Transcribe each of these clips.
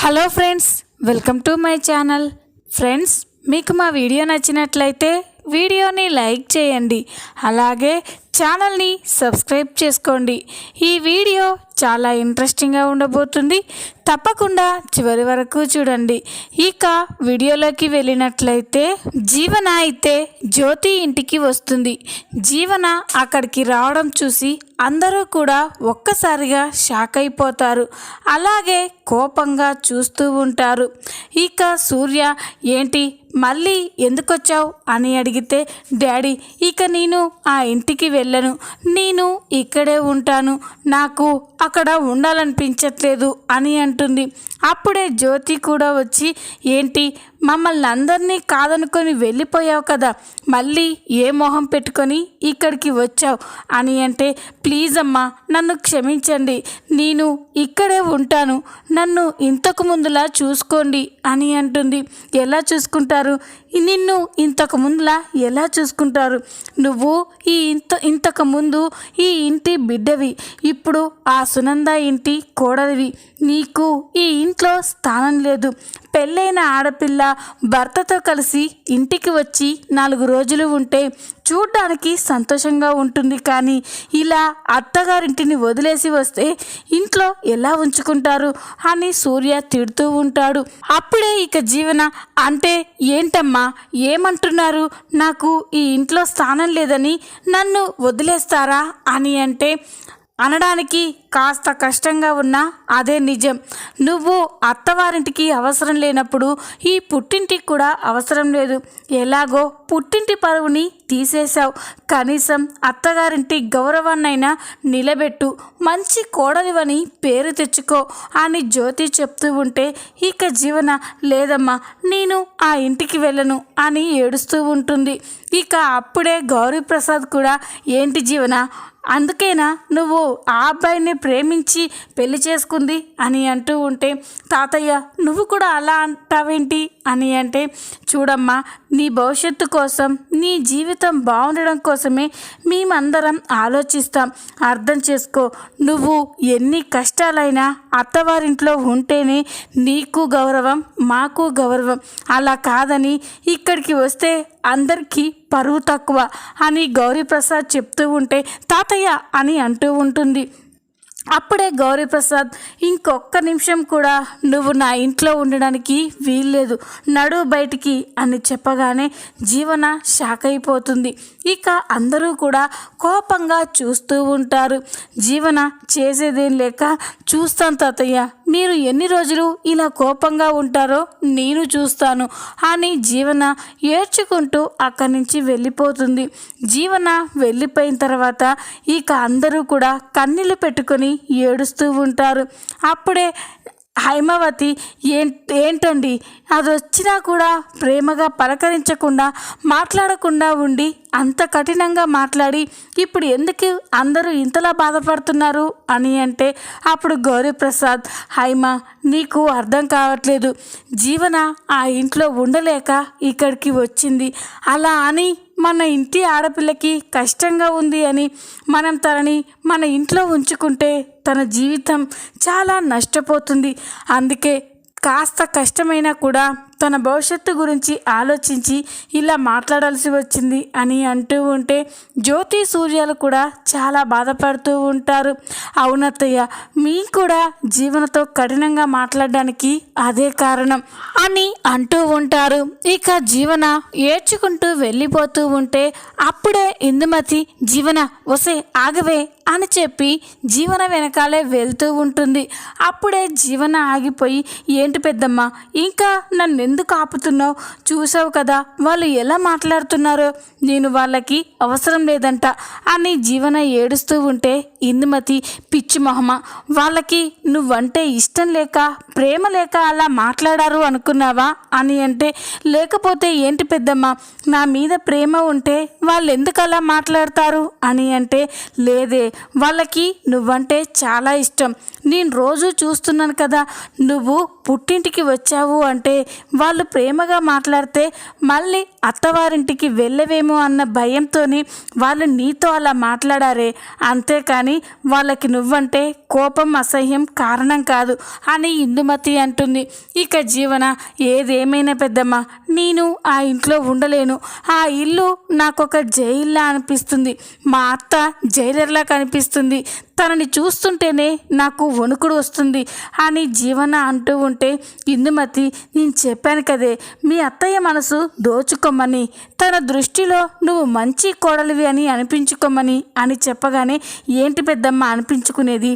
Hello friends welcome to my channel friends మీకు మా video నచ్చినట్లయితే వీడియోని లైక్ చేయండి. అలాగే ఛానల్ని సబ్స్క్రైబ్ చేసుకోండి. ఈ వీడియో చాలా ఇంట్రెస్టింగ్గా ఉండబోతుంది. తప్పకుండా చివరి వరకు చూడండి. ఇక వీడియోలోకి వెళ్ళినట్లయితే జీవన అయితే జ్యోతి ఇంటికి వస్తుంది. జీవన అక్కడికి రావడం చూసి అందరూ కూడా ఒక్కసారిగా షాక్ అయిపోతారు. అలాగే కోపంగా చూస్తూ ఉంటారు. ఇక సూర్య ఏంటి మళ్ళీ ఎందుకు వచ్చావు అని అడిగితే డాడీ ఇక నేను ఆ ఇంటికి వెళ్ళను. నేను ఇక్కడే ఉంటాను. నాకు అక్కడ ఉండాలనిపించట్లేదు అని అంటుంది. అప్పుడే జ్యోతి కూడా వచ్చి ఏంటి మమ్మల్ని అందరినీ కాదనుకొని వెళ్ళిపోయావు కదా. మళ్ళీ ఏ మొహం పెట్టుకొని ఇక్కడికి వచ్చావు? అని అంటే ప్లీజ్ అమ్మా నన్ను క్షమించండి. నేను ఇక్కడే ఉంటాను. నన్ను ఇంతకు ముందులా చూసుకోండి అని అంటుంది. ఎలా చూసుకుంటారు? నిన్ను ఇంతకు ముందులా ఎలా చూసుకుంటారు? నువ్వు ఈ ఇంత ఇంతకు ముందు ఈ ఇంటి బిడ్డవి. ఇప్పుడు ఆ సునంద ఇంటి కోడలివి. నీకు ఈ ఇంట్లో స్థానం లేదు. పెళ్ళైన ఆడపిల్ల భర్తతో కలిసి ఇంటికి వచ్చి నాలుగు రోజులు ఉంటే చూడ్డానికి సంతోషంగా ఉంటుంది. కానీ ఇలా అత్తగారింటిని వదిలేసి వస్తే ఇంట్లో ఎలా ఉంచుకుంటారు అని సూర్య తిడుతూ ఉంటాడు. అప్పుడే ఇక జీవన అంటే ఏంటమ్మా ఏమంటున్నారు? నాకు ఈ ఇంట్లో స్థానం లేదని నన్ను వదిలేస్తారా అని అంటే అనడానికి కాస్త కష్టంగా ఉన్నా అదే నిజం. నువ్వు అత్తవారింటికి అవసరం లేనప్పుడు ఈ పుట్టింటికి కూడా అవసరం లేదు. ఎలాగో పుట్టింటి పరువుని తీసేశావు. కనీసం అత్తగారింటి గౌరవాన్నైనా నిలబెట్టు. మంచి కోడలివని పేరు తెచ్చుకో అని జ్యోతి చెప్తూ ఉంటే ఇక జీవన లేదమ్మా నేను ఆ ఇంటికి వెళ్ళను అని ఏడుస్తూ ఉంటుంది. ఇక అప్పుడే గౌరీప్రసాద్ కూడా ఏంటి జీవన అందుకేనా నువ్వు ఆ అబ్బాయిని ప్రేమించి పెళ్ళి చేసుకుంది అని అంటూ ఉంటే తాతయ్య నువ్వు కూడా అలా అంటావేంటి? అని అంటే చూడమ్మా నీ భవిష్యత్తు కోసం నీ జీవితం బాగుండడం కోసమే మేమందరం ఆలోచిస్తాం. అర్థం చేసుకో నువ్వు ఎన్ని కష్టాలైనా అత్తవారింట్లో ఉంటేనే నీకు గౌరవం మాకు గౌరవం. అలా కాదని ఇక్కడికి వస్తే అందరికీ పరువు తక్కువ అని గౌరీప్రసాద్ చెప్తూ ఉంటే తాతయ్య అని అంటూ ఉంటుంది. అప్పుడే గౌరీప్రసాద్ ఇంకొక్క నిమిషం కూడా నువ్వు నా ఇంట్లో ఉండడానికి వీల్లేదు. నడు బయటికి అని చెప్పగానే జీవన షాక్ అయిపోతుంది ఇక అందరూ కూడా కోపంగా చూస్తూ ఉంటారు. జీవన చేసేదేం లేక చూస్తాను తాతయ్య మీరు ఎన్ని రోజులు ఇలా కోపంగా ఉంటారో నేను చూస్తాను అని జీవన ఏడ్చుకుంటూ అక్కడి నుంచి వెళ్ళిపోతుంది. జీవన వెళ్ళిపోయిన తర్వాత ఇక అందరూ కూడా కన్నీళ్ళు పెట్టుకొని ఏడుస్తూ ఉంటారు. అప్పుడే హైమవతి ఏం ఏంటండి? అది వచ్చినా కూడా ప్రేమగా పలకరించకుండా మాట్లాడకుండా ఉండి అంత కఠినంగా మాట్లాడి ఇప్పుడు ఎందుకు అందరూ ఇంతలా బాధపడుతున్నారు అని అంటే అప్పుడు గౌరీప్రసాద్ హైమ నీకు అర్థం కావట్లేదు. జీవన ఆ ఇంట్లో ఉండలేక ఇక్కడికి వచ్చింది. అలా అని మన ఇంటి ఆడపిల్లకి కష్టంగా ఉంది అని మనం తనని మన ఇంట్లో ఉంచుకుంటే తన జీవితం చాలా నష్టపోతుంది. అందుకే కాస్త కష్టమైనా కూడా తన భవిష్యత్తు గురించి ఆలోచించి ఇలా మాట్లాడాల్సి వచ్చింది అని అంటూ ఉంటే జ్యోతి సూర్యాలు కూడా చాలా బాధపడుతూ ఉంటారు. అవునత్తయ్య మీ కూడా జీవనతో కఠినంగా మాట్లాడడానికి అదే కారణం అని అంటూ ఉంటారు. ఇక జీవన ఏడ్చుకుంటూ వెళ్ళిపోతూ ఉంటే అప్పుడే ఇందుమతి జీవన వసే ఆగవే అని చెప్పి జీవన వెనకాలే వెళ్తూ ఉంటుంది. అప్పుడే జీవన ఆగిపోయి ఏంటి పెద్దమ్మ ఇంకా నన్ను ఎందుకు ఆపుతున్నావు? చూసావు కదా వాళ్ళు ఎలా మాట్లాడుతున్నారో? నేను వాళ్ళకి అవసరం లేదంట అని జీవన ఏడుస్తూ ఉంటే ఇందుమతి పిచ్చి మొహమ వాళ్ళకి నువ్వంటే ఇష్టం లేక ప్రేమ లేక అలా మాట్లాడారు అనుకున్నావా అని అంటే లేకపోతే ఏంటి పెద్దమ్మ నా మీద ప్రేమ ఉంటే వాళ్ళు ఎందుకు అలా మాట్లాడతారు అని అంటే లేదే వాళ్ళకి నువ్వంటే చాలా ఇష్టం. నేను రోజు చూస్తున్నాను కదా నువ్వు పుట్టింటికి వచ్చావు అంటే వాళ్ళు ప్రేమగా మాట్లాడితే మళ్ళీ అత్తవారింటికి వెళ్ళవేమో అన్న భయంతో వాళ్ళు నీతో అలా మాట్లాడారే. అంతేకాని వాళ్ళకి నువ్వంటే కోపం అసహ్యం కారణం కాదు అని ఇందుమతి అంటుంది. ఇక జీవన ఏదేమైనా పెద్దమ్మ నేను ఆ ఇంట్లో ఉండలేను. ఆ ఇల్లు నాకొక జైల్లా అనిపిస్తుంది. మా అత్త జైలర్లా కనిపిస్తుంది. తనని చూస్తుంటేనే నాకు వణుకుడు వస్తుంది అని జీవన అంటూ ఉంటే ఇందుమతి నేను చెప్పాను కదే మీ అత్తయ్య మనసు దోచుకోమని తన దృష్టిలో నువ్వు మంచి కోడలివి అని అనిపించుకోమని అని చెప్పగానే ఏంటి పెద్దమ్మ అనిపించుకునేది?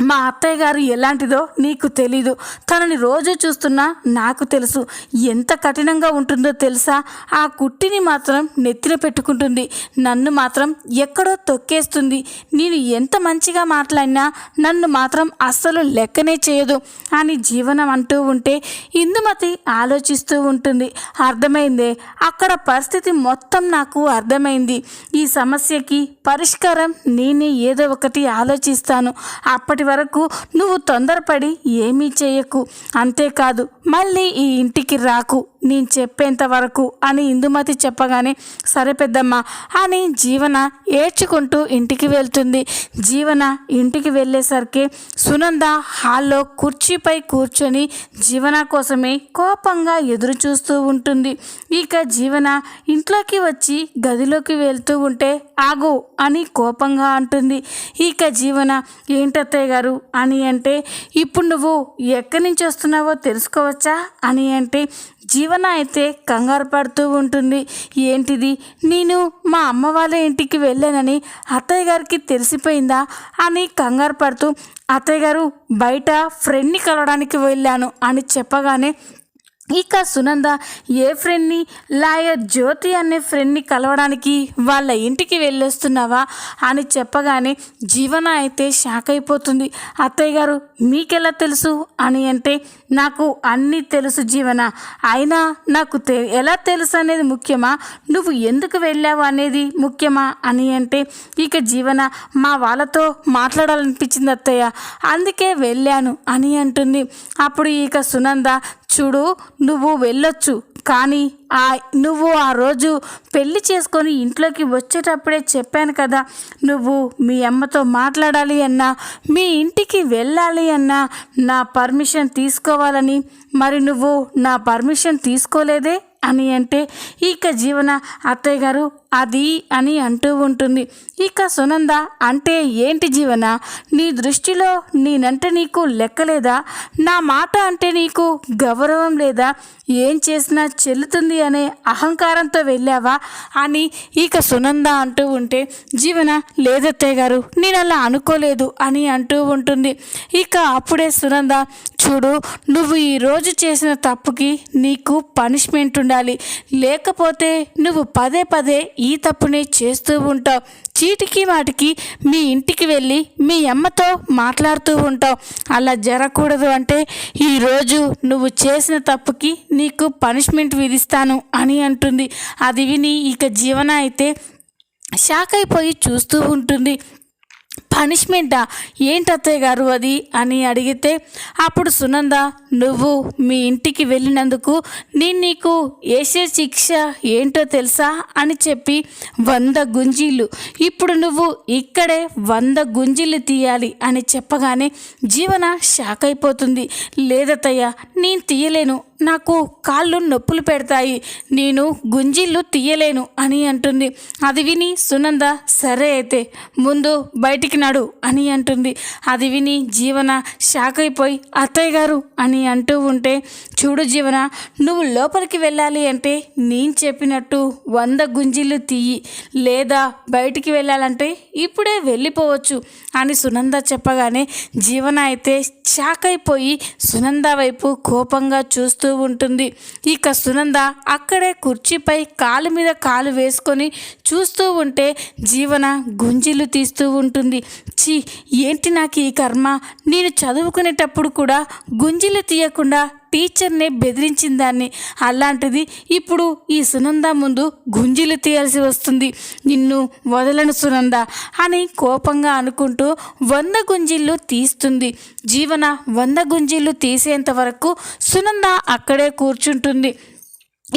మా అత్తయ్య గారు ఎలాంటిదో నీకు తెలీదు. తనని రోజు చూస్తున్నా నాకు తెలుసు. ఎంత కఠినంగా ఉంటుందో తెలుసా? ఆ కుట్టిని మాత్రం నెత్తిన పెట్టుకుంటుంది. నన్ను మాత్రం ఎక్కడో తొక్కేస్తుంది. నేను ఎంత మంచిగా మాట్లాడినా నన్ను మాత్రం అస్సలు లెక్కనే చేయదు అని జీవనం అంటూ ఉంటే ఇందుమతి ఆలోచిస్తూ ఉంటుంది. అర్థమైందే? అక్కడ పరిస్థితి మొత్తం నాకు అర్థమైంది. ఈ సమస్యకి పరిష్కారం నేనే ఏదో ఒకటి ఆలోచిస్తాను. అప్పటి వరకు నువ్వు తొందరపడి ఏమీ చేయకు. అంతేకాదు మళ్ళీ ఈ ఇంటికి రాకు. నేను చెప్పేంత వరకు అని ఇందుమతి చెప్పగానే సరే పెద్దమ్మ అని జీవన ఏడ్చుకుంటూ ఇంటికి వెళ్తుంది. జీవన ఇంటికి వెళ్ళేసరికి సునంద హాల్లో కుర్చీపై కూర్చొని జీవన కోసమే కోపంగా ఎదురు చూస్తూ ఉంటుంది. ఇక జీవన ఇంట్లోకి వచ్చి గదిలోకి వెళ్తూ ఉంటే ఆగు అని కోపంగా అంటుంది. ఇక జీవన ఏంటత్తయ్య గారు అని అంటే ఇప్పుడు నువ్వు ఎక్కడి నుంచి వస్తున్నావో తెలుసుకోవచ్చా? అని అంటే జీవన అయితే కంగారు పడుతూ ఉంటుంది. ఏంటిది? నేను మా అమ్మ వాళ్ళ ఇంటికి వెళ్ళానని అత్తయ్య గారికి తెలిసిపోయిందా? అని కంగారు పడుతూ అత్తయ్య గారు బయట ఫ్రెండ్ని కలవడానికి వెళ్ళాను అని చెప్పగానే ఇక సునంద ఏ ఫ్రెండ్ని లాయర్ జ్యోతి అనే ఫ్రెండ్ని కలవడానికి వాళ్ళ ఇంటికి వెళ్ళొస్తున్నావా అని చెప్పగానే జీవన అయితే షాక్ అయిపోతుంది. అత్తయ్య గారు మీకెలా తెలుసు అని అంటే నాకు అన్నీ తెలుసు జీవన. అయినా నాకు తె ఎలా తెలుసు అనేది ముఖ్యమా? నువ్వు ఎందుకు వెళ్ళావు అనేది ముఖ్యమా? అని అంటే ఇక జీవన మా వాళ్ళతో మాట్లాడాలనిపించింది అత్తయ్య. అందుకే వెళ్ళాను అని అంటుంది. అప్పుడు ఇక సునంద చూడు నువ్వు వెళ్ళొచ్చు. కానీ ఆ నువ్వు ఆ రోజు పెళ్ళి చేసుకొని ఇంట్లోకి వచ్చేటప్పుడే చెప్పాను కదా నువ్వు మీ అమ్మతో మాట్లాడాలి అన్నా మీ ఇంటికి వెళ్ళాలి అన్నా నా పర్మిషన్ తీసుకోవాలని. మరి నువ్వు నా పర్మిషన్ తీసుకోలేదే? అని అంటే ఇక జీవన అత్తయ్య గారు అది అని అంటూ ఉంటుంది. ఇక సునంద అంటే ఏంటి జీవన? నీ దృష్టిలో నేనంటే నీకు లెక్కలేదా నా మాట అంటే నీకు గౌరవం లేదా? ఏం చేసినా చెల్లుతుంది అనే అహంకారంతో వెళ్ళావా? అని ఇక సునంద అంటూ ఉంటే జీవన లేదత్తయ్య గారు నేను అలా అనుకోలేదు అని అంటూ ఉంటుంది. ఇక అప్పుడే సునంద చూడు నువ్వు ఈరోజు చేసిన తప్పుకి నీకు పనిష్మెంట్ ఉండాలి. లేకపోతే నువ్వు పదే పదే ఈ తప్పునే చేస్తూ ఉంటావు. చీటికి వాటికి మీ ఇంటికి వెళ్ళి మీ అమ్మతో మాట్లాడుతూ ఉంటావు. అలా జరగకూడదు అంటే ఈరోజు నువ్వు చేసిన తప్పుకి నీకు పనిష్మెంట్ విధిస్తాను అని అంటుంది. అది విని ఇక జీవన అయితే షాక్ అయిపోయి చూస్తూ ఉంటుంది. పనిష్మెంటా? ఏంటి అత్తయ్య గారు అది? అని అడిగితే అప్పుడు సునంద నువ్వు మీ ఇంటికి వెళ్ళినందుకు నేను నీకు వేసే శిక్ష ఏంటో తెలుసా? అని చెప్పి వంద గుంజీలు ఇప్పుడు నువ్వు ఇక్కడే వంద గుంజీలు తీయాలి అని చెప్పగానే జీవన షాక్ అయిపోతుంది లేదత్తయ్య నేను తీయలేను. నాకు కాళ్ళు నొప్పులు పెడతాయి నేను గుంజిళ్ళు తీయలేను అని అంటుంది. అది విని సునంద సరే అయితే ముందు బయటికి నడు అని అంటుంది. అది విని జీవన షాక్ అయిపోయి అత్తయ్య గారు అని అంటూ ఉంటే చూడు జీవన నువ్వు లోపలికి వెళ్ళాలి అంటే నేను చెప్పినట్టు వంద గుంజిళ్ళు తీయి లేదా బయటికి వెళ్ళాలంటే ఇప్పుడే వెళ్ళిపోవచ్చు అని సునంద చెప్పగానే జీవన అయితే షాక్ అయిపోయి సునంద వైపు కోపంగా చూస్తూ ఉంటుంది. ఇక సునంద అక్కడే కుర్చీపై కాలు మీద కాలు వేసుకొని చూస్తూ ఉంటే జీవన గుంజిలు తీస్తూ ఉంటుంది. ఛీ ఏంటి నాకు ఈ కర్మ? నేను చదువుకునేటప్పుడు కూడా గుంజిలు తీయకుండా టీచర్నే బెదిరించిందాన్ని అలాంటిది ఇప్పుడు ఈ సునంద ముందు గుంజీలు తీయాల్సి వస్తుంది. నిన్ను వదలను సునంద అని కోపంగా అనుకుంటూ వంద గుంజిళ్ళు తీస్తుంది. జీవన వంద గుంజిళ్ళు తీసేంత వరకు సునంద అక్కడే కూర్చుంటుంది.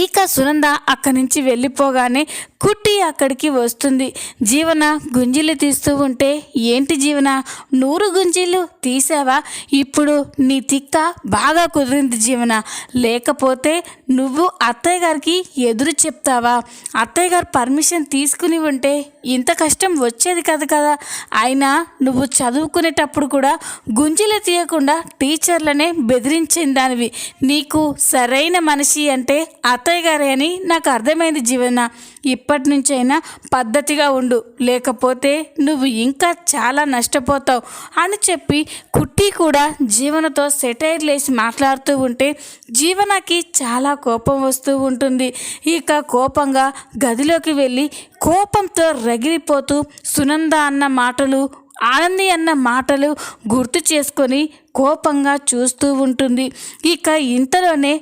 ఇక సునంద అక్కడి నుంచి వెళ్ళిపోగానే కుట్టి అక్కడికి వస్తుంది. జీవన గుంజీలు తీస్తూ ఉంటే ఏంటి జీవన నూరు గుంజీలు తీసావా? ఇప్పుడు నీ తిక్క బాగా కుదిరింది జీవన. లేకపోతే నువ్వు అత్తయ్య గారికి ఎదురు చెప్తావా? అత్తయ్య గారు పర్మిషన్ తీసుకుని ఉంటే ఇంత కష్టం వచ్చేది కదా కదా. అయినా నువ్వు చదువుకునేటప్పుడు కూడా గుంజీలు తీయకుండా టీచర్లనే బెదిరించిన దానివి నీకు సరైన మనిషి అంటే అత్తయ్య గారే అని నాకు అర్థమైంది జీవన. ఇప్పటి నుంచైనా పద్ధతిగా ఉండు. లేకపోతే నువ్వు ఇంకా చాలా నష్టపోతావు అని చెప్పి కుట్టి కూడా జీవనతో సెటైర్ లేసి మాట్లాడుతూ ఉంటే జీవనకి చాలా కోపం వస్తూ ఉంటుంది. ఇక కోపంగా గదిలోకి వెళ్ళి కోపంతో రగిలిపోతూ సునంద అన్న మాటలు ఆనంది అన్న మాటలు గుర్తు చేసుకొని కోపంగా చూస్తూ ఉంటుంది. ఇక ఇంతలోనే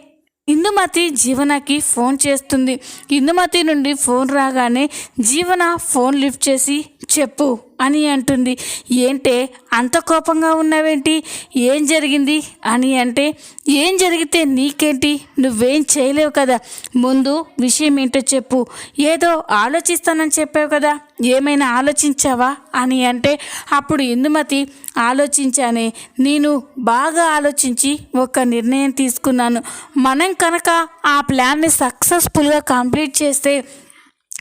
ఇందుమతి జీవనకి ఫోన్ చేస్తుంది. ఇందుమతి నుండి ఫోన్ రాగానే జీవన ఫోన్ లిఫ్ట్ చేసి చెప్పు. అని అంటుంది. ఏంటే అంత కోపంగా ఉన్నావేంటి? ఏం జరిగింది? అని అంటే ఏం జరిగితే నీకేంటి? నువ్వేం చేయలేవు కదా. ముందు విషయం ఏంటో చెప్పు. ఏదో ఆలోచిస్తానని చెప్పావు కదా. ఏమైనా ఆలోచించావా? అని అంటే అప్పుడు ఇందుమతి ఆలోచించానే నేను బాగా ఆలోచించి ఒక నిర్ణయం తీసుకున్నాను. మనం కనుక ఆ ప్లాన్ని సక్సెస్ఫుల్గా కంప్లీట్ చేస్తే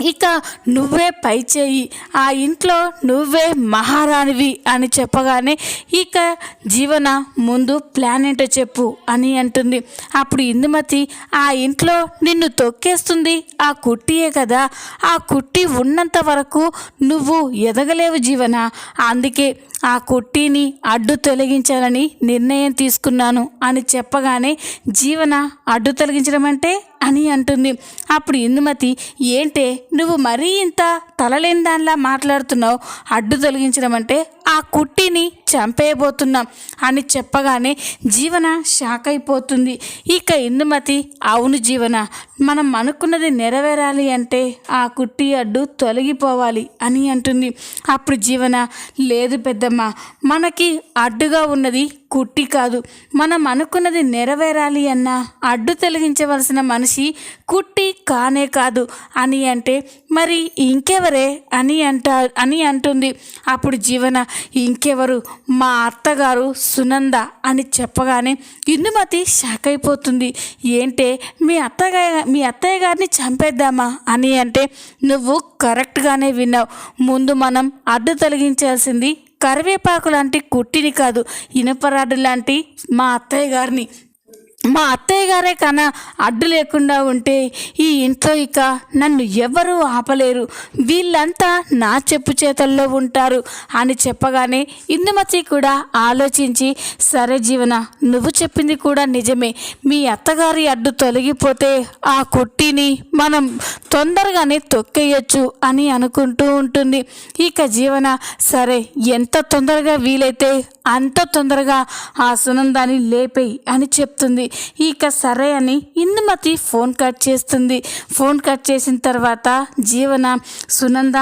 ఇక నువ్వే పై చేయి ఆ ఇంట్లో నువ్వే మహారాణివి అని చెప్పగానే ఇక జీవన ముందు ప్లాన్ ఏంటో చెప్పు అని అంటుంది. అప్పుడు ఇందుమతి ఆ ఇంట్లో నిన్ను తొక్కేస్తుంది ఆ కుట్టియే కదా. ఆ కుట్టి ఉన్నంత వరకు నువ్వు ఎదగలేవు జీవన. అందుకే ఆ కుట్టిని అడ్డు తొలగించాలని నిర్ణయం తీసుకున్నాను అని చెప్పగానే జీవన అడ్డు తొలగించడం అంటే అని అంటుంది. అప్పుడు ఇందుమతి ఏంటే నువ్వు మరీ ఇంత తలలేని దానిలా మాట్లాడుతున్నావు? అడ్డు తొలగించడం అంటే ఆ కుట్టిని చంపేయబోతున్నాం అని చెప్పగానే జీవన షాక్ అయిపోతుంది ఇక ఇందుమతి అవును జీవన మనం అనుకున్నది నెరవేరాలి అంటే ఆ కుట్టి అడ్డు తొలగిపోవాలి అని అంటుంది. అప్పుడు జీవన లేదు పెద్దమ్మ మనకి అడ్డుగా ఉన్నది కుట్టి కాదు. మనం అనుకున్నది నెరవేరాలి అన్నా అడ్డు తొలగించవలసిన మనిషి కుట్టి కానే కాదు. అని అంటే మరి ఇంకెవరే? అని అంట అని అంటుంది. అప్పుడు జీవన ఇంకెవరు? మా అత్తగారు సునంద అని చెప్పగానే ఇందుమతి షాక్ అయిపోతుంది ఏంటే మీ అత్తగారి మీ అత్తయ్య గారిని చంపేద్దామా? అని అంటే నువ్వు కరెక్ట్గానే విన్నావు. ముందు మనం అడ్డు తొలగించాల్సింది కరివేపాకు లాంటి కుట్టిని కాదు ఇనుపరాడు లాంటి మా అత్తయ్య గారిని మా అత్తయ్య గారే కన్నా అడ్డు లేకుండా ఉంటే ఈ ఇంట్లో ఇక నన్ను ఎవరూ ఆపలేరు. వీళ్ళంతా నా చెప్పు చేతల్లో ఉంటారు అని చెప్పగానే ఇందుమతి కూడా ఆలోచించి సరే జీవన నువ్వు చెప్పింది కూడా నిజమే. మీ అత్తగారి అడ్డు తొలగిపోతే ఆ కుట్టిని మనం తొందరగానే తొక్కేయచ్చు అని అనుకుంటూ ఉంటుంది. ఇక జీవన సరే ఎంత తొందరగా వీలైతే అంత తొందరగా ఆ సునందాన్ని లేపేయి అని చెప్తుంది. ఇక సరే అని ఇందుమతి ఫోన్ కట్ చేస్తుంది. ఫోన్ కట్ చేసిన తర్వాత జీవన సునంద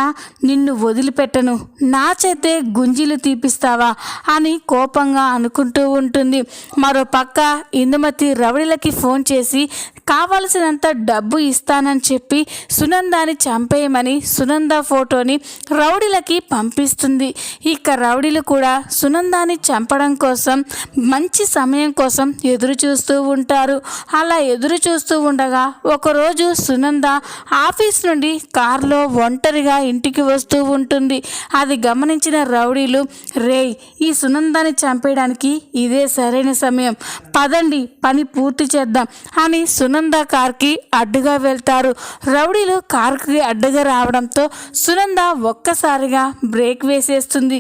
నిన్ను వదిలిపెట్టను. నా చేతే గుంజీలు తీపిస్తావా అని కోపంగా అనుకుంటూ ఉంటుంది. మరో పక్క ఇందుమతి రవడిలకి ఫోన్ చేసి కావలసినంత డబ్బు ఇస్తానని చెప్పి సునందాని చంపేయమని సునంద ఫోటోని రౌడీలకి పంపిస్తుంది. ఇక రౌడీలు కూడా సునందాని చంపడం కోసం మంచి సమయం కోసం ఎదురు చూస్తూ ఉంటారు. అలా ఎదురు చూస్తూ ఉండగా ఒకరోజు సునంద ఆఫీస్ నుండి కారులో ఒంటరిగా ఇంటికి వస్తూ ఉంటుంది. అది గమనించిన రౌడీలు రేయ్ ఈ సునందాన్ని చంపేయడానికి ఇదే సరైన సమయం. పదండి పని పూర్తి చేద్దాం అని సునంద సునంద కార్కి అడ్డుగా వెళ్తారు. రౌడీలు కార్కి అడ్డుగా రావడంతో సునంద ఒక్కసారిగా బ్రేక్ వేసేస్తుంది.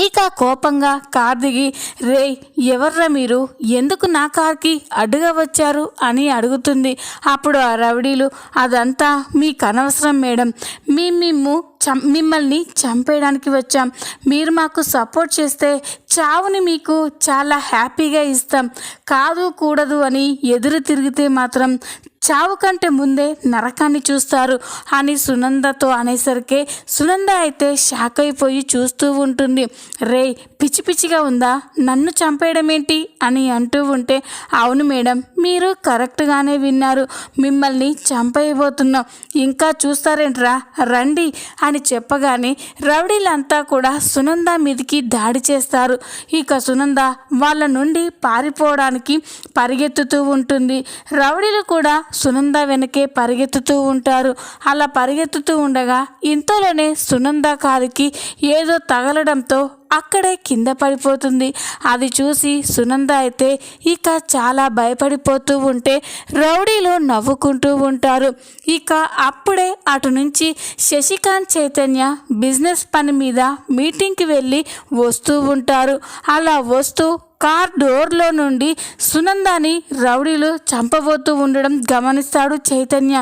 ఇక కోపంగా కార్ దిగి రే ఎవర్రా మీరు? ఎందుకు నా కార్కి అడ్డుగా వచ్చారు? అని అడుగుతుంది. అప్పుడు ఆ రౌడీలు అదంతా మీకు అనవసరం మేడం. మీ మేము చం మిమ్మల్ని చంపేయడానికి వచ్చాం. మీరు మాకు సపోర్ట్ చేస్తే చావుని మీకు చాలా హ్యాపీగా ఇస్తాం. కాదు కూడదు అని ఎదురు తిరిగితే మాత్రం చావు కంటే ముందే నరకాన్ని చూస్తారు అని సునందతో అనేసరికి సునంద అయితే షాక్ అయిపోయి చూస్తూ ఉంటుంది. రే పిచ్చి పిచ్చిగా ఉందా? నన్ను చంపేయడం ఏంటి? అని అంటూ ఉంటే అవును మేడం మీరు కరెక్ట్గానే విన్నారు. మిమ్మల్ని చంపేయబోతున్నాం. ఇంకా చూస్తారేంట్రా? రండి అని చెప్పగానే రౌడీలంతా కూడా సునంద మీదకి దాడి చేస్తారు. ఇక సునంద వాళ్ళ నుండి పారిపోవడానికి పరిగెత్తుతూ ఉంటుంది. రౌడీలు కూడా సునంద వెనకే పరిగెత్తుతూ ఉంటారు. అలా పరిగెత్తుతూ ఉండగా ఇంతలోనే సునంద కాలికి ఏదో తగలడంతో అక్కడే కింద పడిపోతుంది. అది చూసి సునంద అయితే ఇక చాలా భయపడిపోతూ ఉంటే రౌడీలు నవ్వుకుంటూ ఉంటారు. ఇక అప్పుడే అటు నుంచి శశికాంత్ చైతన్య బిజినెస్ పని మీద మీటింగ్కి వెళ్ళి వస్తూ ఉంటారు. అలా వస్తూ కార్ డోర్లో నుండి సునందాని రౌడీలు చంపబోతూ ఉండడం గమనిస్తాడు చైతన్య.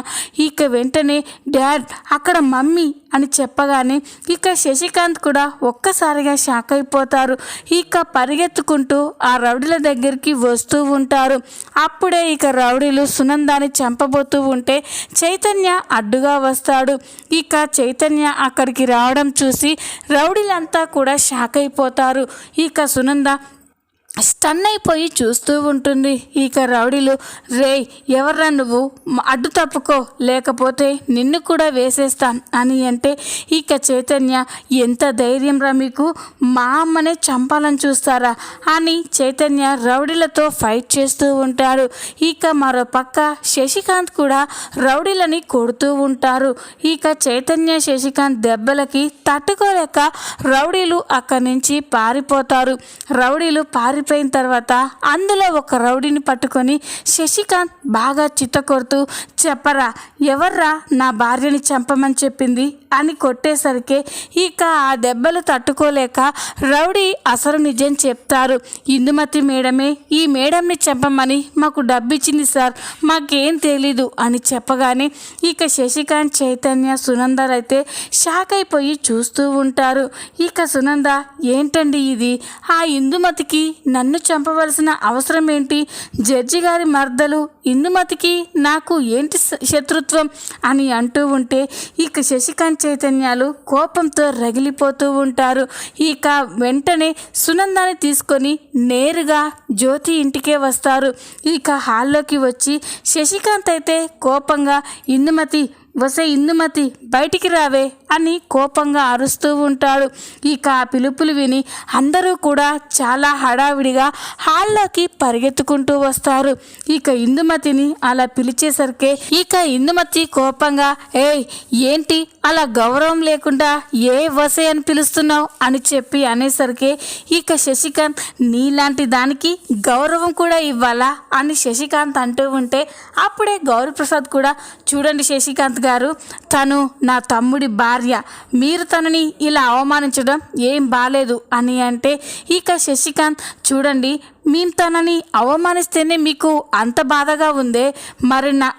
ఇక వెంటనే డాడ్ అక్కడ మమ్మీ అని చెప్పగానే ఇక శశికాంత్ కూడా ఒక్కసారిగా షాక్ అయిపోతారు. ఇక పరిగెత్తుకుంటూ ఆ రౌడీల దగ్గరికి వస్తూ ఉంటారు. అప్పుడే ఇక రౌడీలు సునందాని చంపబోతూ ఉంటే చైతన్య అడ్డుగా వస్తాడు. ఇక చైతన్య అక్కడికి రావడం చూసి రౌడీలంతా కూడా షాక్ అయిపోతారు. ఇక సునంద స్టన్ అయిపోయి చూస్తూ ఉంటుంది. ఇక రౌడీలు రే ఎవర్రా నువ్వు? అడ్డు తప్పుకో లేకపోతే నిన్ను కూడా వేసేస్తాం అని అంటే ఇక చైతన్య ఎంత ధైర్యం రా మీకు? మా అమ్మనే చంపాలని చూస్తారా? అని చైతన్య రౌడీలతో ఫైట్ చేస్తూ ఉంటాడు. ఇక మరో పక్క శశికాంత్ కూడా రౌడీలని కొడుతూ ఉంటారు. ఇక చైతన్య శశికాంత్ దెబ్బలకి తట్టుకోలేక రౌడీలు అక్కడి నుంచి పారిపోతారు. రౌడీలు పారి పారిపోయిన తర్వాత అందులో ఒక రౌడీని పట్టుకొని శశికాంత్ బాగా చిత్తకొడుతూ చెప్పరా ఎవర్రా నా భార్యని చంపమని చెప్పింది? అని కొట్టేసరికి ఇక ఆ దెబ్బలు తట్టుకోలేక రౌడీ అసలు నిజం చెప్తారు. ఇందుమతి మేడమే ఈ మేడంని చంపమని మాకు డబ్బిచ్చింది సార్ మాకేం తెలీదు అని చెప్పగానే ఇక శశికాంత్ చైతన్య సునందర్ అయితే షాక్ అయిపోయి చూస్తూ ఉంటారు. ఇక సునంద ఏంటండి ఇది? ఆ ఇందుమతికి నన్ను చంపవలసిన అవసరం ఏంటి? జడ్జి గారి మర్దలు ఇందుమతికి నాకు ఏంటి శత్రుత్వం? అని అంటూ ఉంటే ఇక శశికాంత్ చైతన్యాలు కోపంతో రగిలిపోతూ ఉంటారు. ఇక వెంటనే సునందాన్ని తీసుకొని నేరుగా జ్యోతి ఇంటికే వస్తారు. ఇక హాల్లోకి వచ్చి శశికాంత్ అయితే కోపంగా ఇందుమతి వసే ఇందుమతి బయటికి రావే అని కోపంగా అరుస్తూ ఉంటాడు. ఇక ఆ పిలుపులు విని అందరూ కూడా చాలా హడావిడిగా హాల్లోకి పరిగెత్తుకుంటూ వస్తారు. ఇక ఇందుమతిని అలా పిలిచేసరికి ఇక ఇందుమతి కోపంగా ఏయ్ ఏంటి? అలా గౌరవం లేకుండా ఏ వసే అని పిలుస్తున్నావు? అని చెప్పి అనేసరికి ఇక శశికాంత్ నీలాంటి దానికి గౌరవం కూడా ఇవ్వాలా? అని శశికాంత్ అంటూ ఉంటే అప్పుడే గౌరీప్రసాద్ కూడా చూడండి శశికాంత్ గారు తను నా తమ్ముడి భార్య భార్య మీరు తనని ఇలా అవమానించడం ఏం బాలేదు అని అంటే ఇక శశికాంత్ చూడండి మేము తనని అవమానిస్తేనే మీకు అంత బాధగా ఉందే మరి నా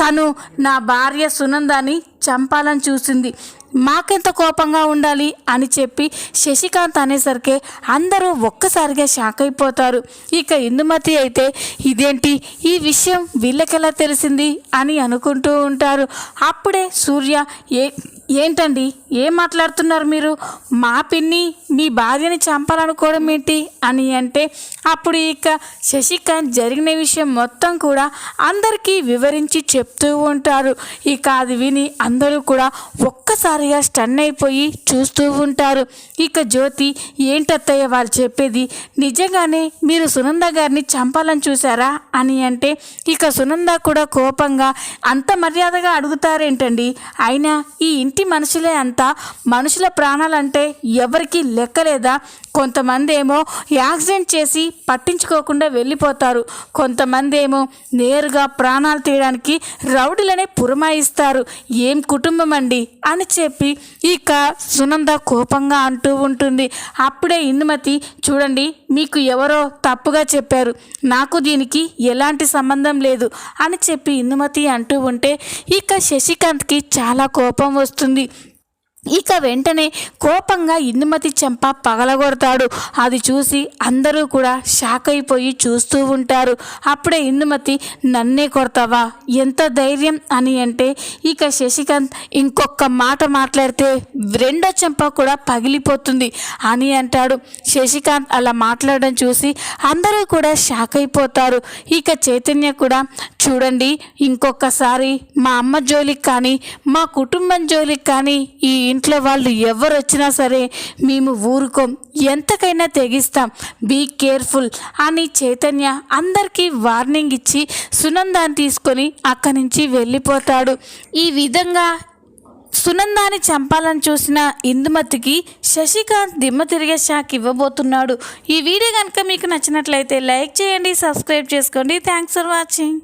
తను నా భార్య సునందాని చంపాలని చూసింది. మాకెంత కోపంగా ఉండాలి అని చెప్పి శశికాంత్ అనేసరికి అందరూ ఒక్కసారిగా షాక్ అయిపోతారు. ఇక ఇందుమతి అయితే ఇదేంటి? ఈ విషయం వీళ్ళకెలా తెలిసింది? అని అనుకుంటూ ఉంటారు. అప్పుడే సూర్య ఏ ఏంటండి? ఏం మాట్లాడుతున్నారు మీరు? మా పిన్ని మీ భార్యని చంపాలనుకోవడం ఏంటి? అని అంటే అప్పుడు ఇక శశికాంత్ జరిగిన విషయం మొత్తం కూడా అందరికీ వివరించి చెప్తూ ఉంటారు. ఇక అది విని అందరూ కూడా ఒక్కసారి ఒక్కసారిగా స్టన్ అయిపోయి చూస్తూ ఉంటారు. ఇక జ్యోతి ఏంటత్తయ్య వాళ్ళు చెప్పేది? నిజంగానే మీరు సునంద గారిని చంపాలని చూసారా అని అంటే ఇక సునంద కూడా కోపంగా అంత మర్యాదగా అడుగుతారేంటండి? అయినా ఈ ఇంటి మనుషులే అంతా మనుషుల ప్రాణాలంటే ఎవరికి లెక్కలేదా? కొంతమంది ఏమో యాక్సిడెంట్ చేసి పట్టించుకోకుండా వెళ్ళిపోతారు. కొంతమంది ఏమో నేరుగా ప్రాణాలు తీయడానికి రౌడీలనే పురమాయిస్తారు. ఏం కుటుంబం అండి అని చెప్పి చెప్పి ఇక సునంద కోపంగా అంటూ ఉంటుంది. అప్పుడే ఇందుమతి చూడండి మీకు ఎవరో తప్పుగా చెప్పారు. నాకు దీనికి ఎలాంటి సంబంధం లేదు అని చెప్పి ఇందుమతి అంటూ ఉంటే ఇక శశికాంత్కి చాలా కోపం వస్తుంది. ఇక వెంటనే కోపంగా ఇందుమతి చెంప పగలగొడతాడు. అది చూసి అందరూ కూడా షాక్ అయిపోయి చూస్తూ ఉంటారు. అప్పుడే ఇందుమతి నన్నే కొడతావా? ఎంత ధైర్యం? అని అంటే ఇక శశికాంత్ ఇంకొక మాట మాట్లాడితే రెండో చెంప కూడా పగిలిపోతుంది అని అంటాడు. శశికాంత్ అలా మాట్లాడడం చూసి అందరూ కూడా షాక్ అయిపోతారు. ఇక చైతన్య కూడా చూడండి ఇంకొకసారి మా అమ్మ జోలికి కానీ మా కుటుంబం జోలికి కానీ ఈ ఇంట్లో వాళ్ళు ఎవరు వచ్చినా సరే మేము ఊరుకోం ఎంతకైనా తెగిస్తాం. బీ కేర్ఫుల్ అని చైతన్య అందరికీ వార్నింగ్ ఇచ్చి సునందాన్ని తీసుకొని అక్కడి నుంచి వెళ్ళిపోతాడు. ఈ విధంగా సునందాన్ని చంపాలని చూసిన ఇందుమతికి శశికాంత్ దిమ్మ తిరిగే షాక్ ఇవ్వబోతున్నాడు. ఈ వీడియో కనుక మీకు నచ్చినట్లయితే లైక్ చేయండి సబ్స్క్రైబ్ చేసుకోండి. Thanks for watching